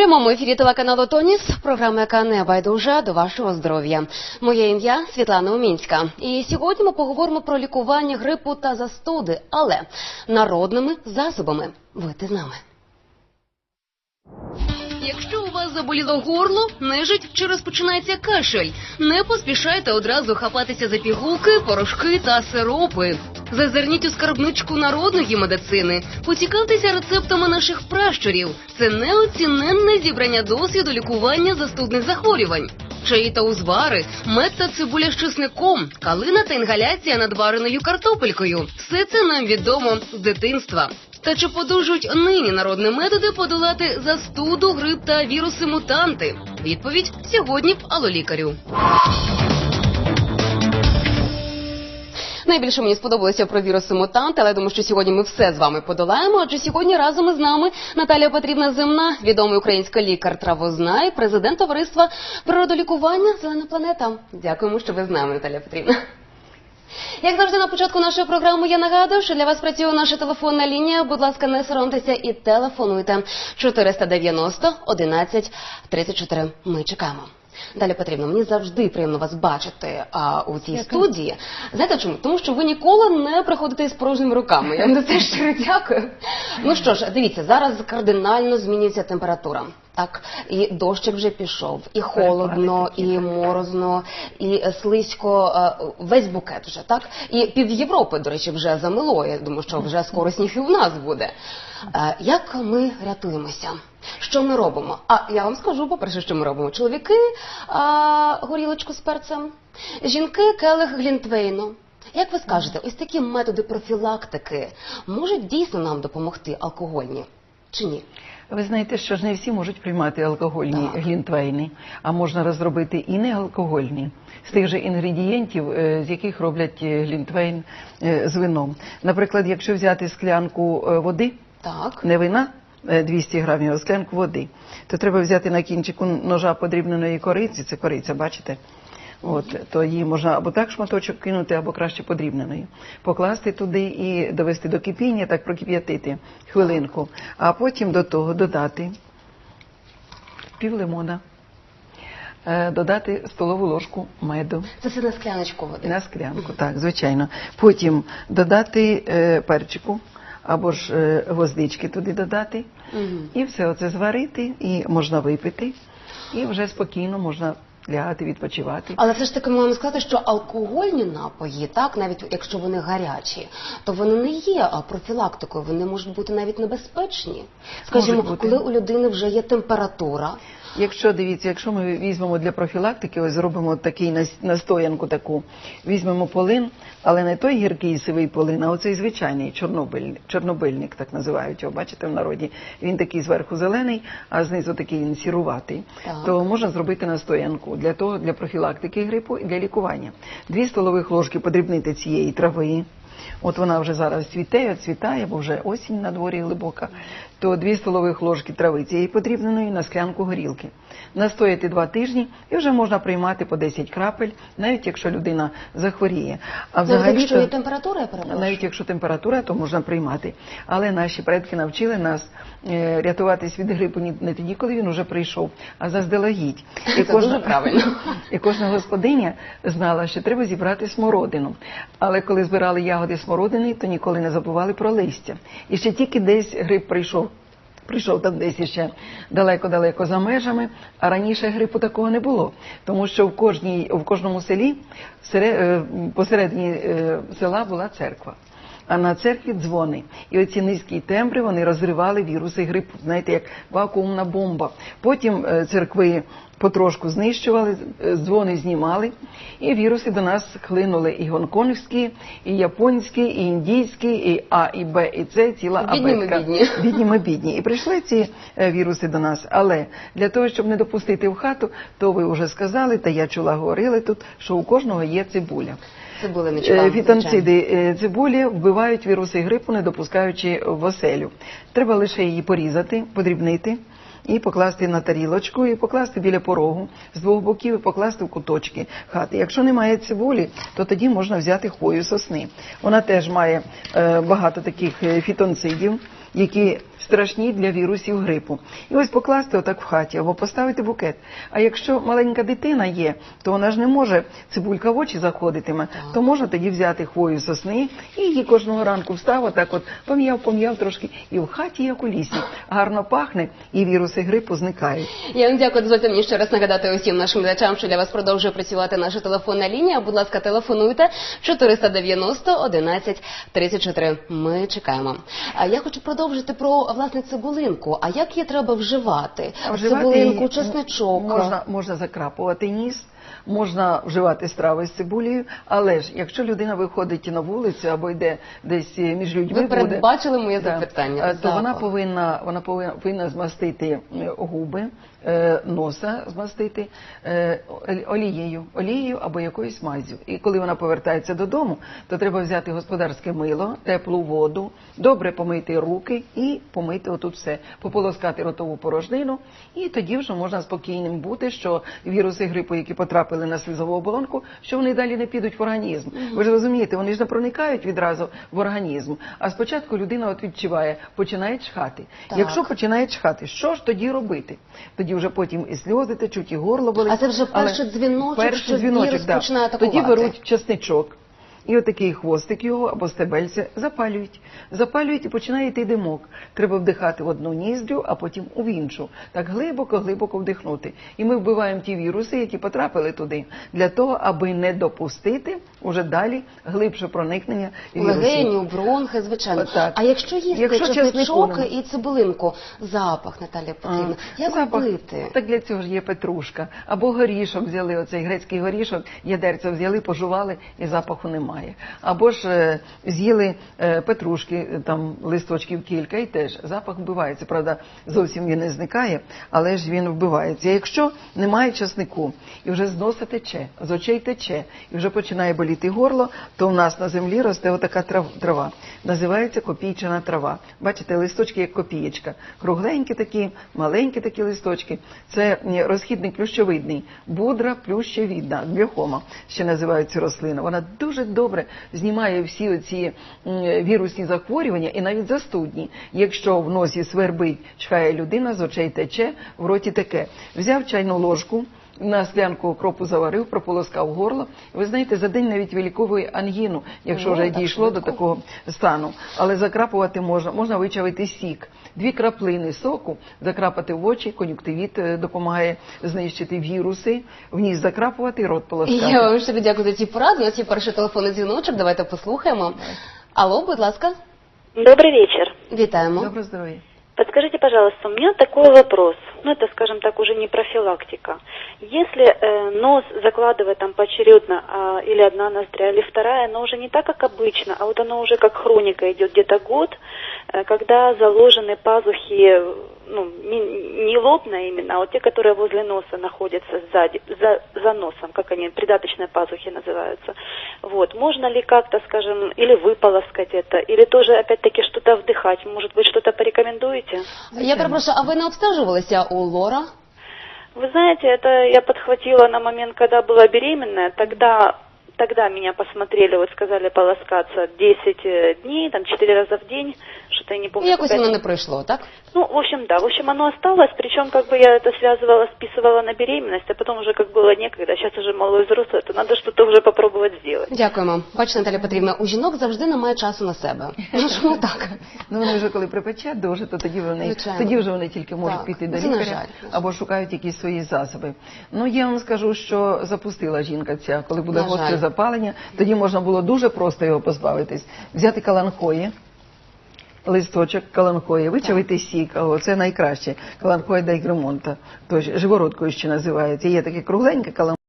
Прямому ефірі телеканалу Тоніс програма, яка не байдужа до вашого здоров'я. Моє ім'я Світлана Умінська. І сьогодні ми поговоримо про лікування грипу та застуди, але народними засобами. Будьте з нами. Якщо у вас заболіло горло, нежить чи розпочинається кашель, не поспішайте одразу хапатися за пігулки, порошки та сиропи. Зазирніть у скарбничку народної медицини, поцікавтеся рецептами наших пращурів. Це неоціненне зібрання досвіду лікування застудних захворювань. Чаї та узвари, мед та цибуля з чесником, калина та інгаляція над вареною картопелькою. Все це нам відомо з дитинства. Та чи подужують нині народні методи подолати застуду, грип та віруси мутанти? Відповідь сьогодні в Алолікарю. Найбільше мені сподобалося про віруси мутанти, але я думаю, що сьогодні ми все з вами подолаємо. Адже сьогодні разом із нами Наталія Петрівна Земна, відомий українська лікар травознай, президент товариства природолікування Зелена планета. Дякуємо, що ви з нами, Наталія Петрівна. Як завжди на початку нашої програми я нагадую, що для вас працює наша телефонна лінія. Будь ласка, не соромтеся і телефонуйте 490 11 34. Ми чекаємо. Далі потрібно. Мені завжди приємно вас бачити а, у цій Дякую. студії. Знаєте чому? Тому що ви ніколи не приходите з порожніми руками. Я вам за це щиро дякую. Ну що ж, дивіться, зараз кардинально змінюється температура. Так, і дощик вже пішов, і холодно, і морозно, і е, слизько, е, весь букет вже, так? І пів Європи, до речі, вже замило. Я думаю, що вже скоро сніг і в нас буде. Е, Як ми рятуємося? Що ми робимо? А я вам скажу, по-перше, що ми робимо. Чоловіки а, горілочку з перцем, жінки келих глінтвейну. Як ви скажете, ось такі методи профілактики можуть дійсно нам допомогти алкогольні чи ні? Ви знаєте, що ж не всі можуть приймати алкогольні Так. глінтвейни, а можна розробити і не алкогольні з тих же інгредієнтів, е, з яких роблять е, глінтвейн е, з вином. Наприклад, якщо взяти склянку води, Так. не вина. е, 200 грамів, склянку води, то треба взяти на кінчику ножа подрібненої кориці, це кориця, бачите? От, то її можна або так шматочок кинути, або краще подрібненою. Покласти туди і довести до кипіння, так прокип'ятити хвилинку, а потім до того додати пів лимона, е, додати столову ложку меду. Це все на скляночку води. На склянку, так, звичайно. Потім додати е, перчику або ж е, гвоздички туди додати. Мгм. І все оце зварити, і можна випити, і вже спокійно можна лягати, відпочивати. Але все ж таки можемо сказати, що алкогольні напої, так навіть якщо вони гарячі, то вони не є профілактикою, вони можуть бути навіть небезпечні. Скажімо, коли у людини вже є температура, Якщо дивіться, якщо ми візьмемо для профілактики, ось зробимо такий настоянку таку, візьмемо полин, але не той гіркий сивий полин, а оцей звичайний чорнобиль, чорнобильник, так називають його, бачите в народі. Він такий зверху зелений, а знизу такий він сіруватий. Так. То можна зробити настоянку для того, для профілактики грипу і для лікування. Дві столових ложки подрібнити цієї трави. От вона вже зараз цвіте, цвітає, бо вже осінь на дворі глибока. То дві столових ложки трави цієї подрібненої на склянку горілки. Настояти два тижні і вже можна приймати по 10 крапель, навіть якщо людина захворіє. А навіть взагалі якщо є температура, я перепрошую. навіть якщо температура, то можна приймати. Але наші предки навчили нас е, рятуватись від грипу не тоді, коли він уже прийшов, а заздалегідь. Це дуже правильно. І кожна господиня знала, що треба зібрати смородину. Але коли збирали ягоди смородини, то ніколи не забували про листя. І ще тільки десь грип прийшов. Прийшов там десь ще далеко-далеко за межами, а раніше грипу такого не було. Тому що в, кожній, в кожному селі сере- е, посередині е, села була церква. А на церкві дзвони. І оці низькі тембри вони розривали віруси грипу, знаєте, як вакуумна бомба. Потім е, церкви потрошку знищували, е, дзвони знімали, і віруси до нас хлинули і гонконгські, і японські, і індійські, і А, і Б, і С, ціла Бідні ми бідні. Бідні ми бідні. І прийшли ці е, віруси до нас. Але для того, щоб не допустити в хату, то ви вже сказали, та я чула, говорили тут, що у кожного є цибуля. Цибулиночка. Е, звичайно. Фітонциди цибулі вбивають віруси грипу, не допускаючи в оселю. Треба лише її порізати, подрібнити. І покласти на тарілочку, і покласти біля порогу з двох боків, і покласти в куточки хати. Якщо немає цибулі, то тоді можна взяти хвою сосни. Вона теж має е, багато таких е, фітонцидів, які страшні для вірусів грипу. І ось покласти отак в хаті або поставити букет. А якщо маленька дитина є, то вона ж не може цибулька в очі заходитиме, то можна тоді взяти хвою сосни і її кожного ранку встав, отак от пом'яв, пом'яв трошки, і в хаті, як у лісі, гарно пахне, і віруси грипу зникають. Я вам дякую. Дозвольте мені ще раз нагадати усім нашим глядачам, що для вас продовжує працювати наша телефонна лінія. Будь ласка, телефонуйте 490 11 34. Ми чекаємо. А я хочу продовжити про власне цибулинку. А як її треба вживати? Вживати цибулинку, її чесничок. Можна, можна закрапувати ніс, можна вживати страви з цибулею, але ж якщо людина виходить на вулицю або йде десь між людьми, Ви буде, передбачили моє Да. запитання. Е, то вона повинна, вона повинна, змастити е, губи, е, носа змастити е, олією, олією або якоюсь мазю. І коли вона повертається додому, то треба взяти господарське мило, теплу воду, добре помити руки і помити отут все, пополоскати ротову порожнину, і тоді вже можна спокійним бути, що віруси грипу, які потрапили на слізову оболонку, що вони далі не підуть в організм. Ви ж розумієте, вони ж не проникають відразу в організм. А спочатку людина от відчуває, починає чхати. Так. Якщо починає чхати, що ж тоді робити? Тоді вже потім і сльози течуть, і горло болить. А це вже перший дзвіночок, перший що дзвіночок, вірус починає атакувати. Тоді беруть чесничок. І отакий хвостик його або стебельце запалюють. Запалюють і починає йти димок. Треба вдихати в одну ніздрю, а потім у іншу. Так глибоко-глибоко вдихнути. І ми вбиваємо ті віруси, які потрапили туди, для того, аби не допустити уже далі глибше проникнення вірусів. Легеню, бронхи, звичайно. Отак. А якщо їсти Якщо чесничок і цибулинку, запах, Наталія Петрівна, як Запах. робити? Так для цього ж є петрушка. Або горішок взяли, оцей грецький горішок, ядерця взяли, пожували і запаху немає. Або ж е, з'їли е, петрушки, е, там листочків кілька, і теж запах вбивається. Правда, зовсім він не зникає, але ж він вбивається. Якщо немає часнику і вже з носа тече, з очей тече, і вже починає боліти горло, то в нас на землі росте отака трава. Називається копійчана трава. Бачите, листочки як копієчка. Кругленькі такі, маленькі такі листочки. Це м, розхідник плющовидний, будра плющевідна, глюхома, ще називають цю рослину. Вона дуже добре знімає всі оці вірусні захворювання і навіть застудні. Якщо в носі свербить, чхає людина, з очей тече, в роті таке. Взяв чайну ложку, на склянку окропу заварив, прополоскав горло. Ви знаєте, за день навіть виліковує ангіну, якщо Ну, вже дійшло до такого стану. Але закрапувати можна, можна вичавити сік. Дві краплини соку закрапати в очі, кон'юктивіт е, допомагає знищити віруси, в ніс закрапувати, рот полоскати. Я вам щиро дякую за ці поради. У нас є перший телефонний дзвіночок. Давайте послухаємо. Алло, будь ласка, Добрый вечер. вітаємо. Добре здоров'я. Подскажите, пожалуйста, у меня такой вопрос. Ну, это, скажем так, уже не профилактика. Если э, нос закладывать там поочередно, а, или одна ноздря, или вторая, но уже не так, как обычно, а вот оно уже как хроника идет где-то год, когда заложены пазухи, э, ну, не, не лобно именно, а вот те, которые возле носа находятся сзади, за, за носом, как они, придаточные пазухи называются. Вот, можно ли как-то, скажем, или выполоскать это, или тоже, опять-таки, что-то вдыхать? Может быть, что-то порекомендуете? Я перепрошую, а ви не обстежувалися у Лора? Вы знаете, это я подхватила на момент, когда была беременная, тогда Тогда меня посмотрели, вот сказали полоскаться 10 э, дней, там 4 раза в день, что-то я не помню. Якось какая-то- воно не пройшло, так? Ну, в общем, да, в общем, оно осталось, причем как бы я это связывала, списывала на беременность, а потом уже как было некогда, сейчас уже малой взрослый, то надо что-то уже попробовать сделать. Дякуємо. Бачите, Наталя Петрівна, у жінок завжди немає часу на себе. Ну чому так? Ну вони вже коли припече дуже, то тоді вони Звичайно. тоді вже вони тільки можуть Так, піти до це на лікаря жаль, на жаль. або шукають якісь свої засоби. Ну я вам скажу, що запустила жінка ця, коли буде На жаль. запалення, тоді можна було дуже просто його позбавитись. Взяти каланхої. Листочок каланхої, вичавити сік, о, це найкраще. Каланхоя дайгремонта, тож живородкою ще називається. Є таке кругленьке каланхоя.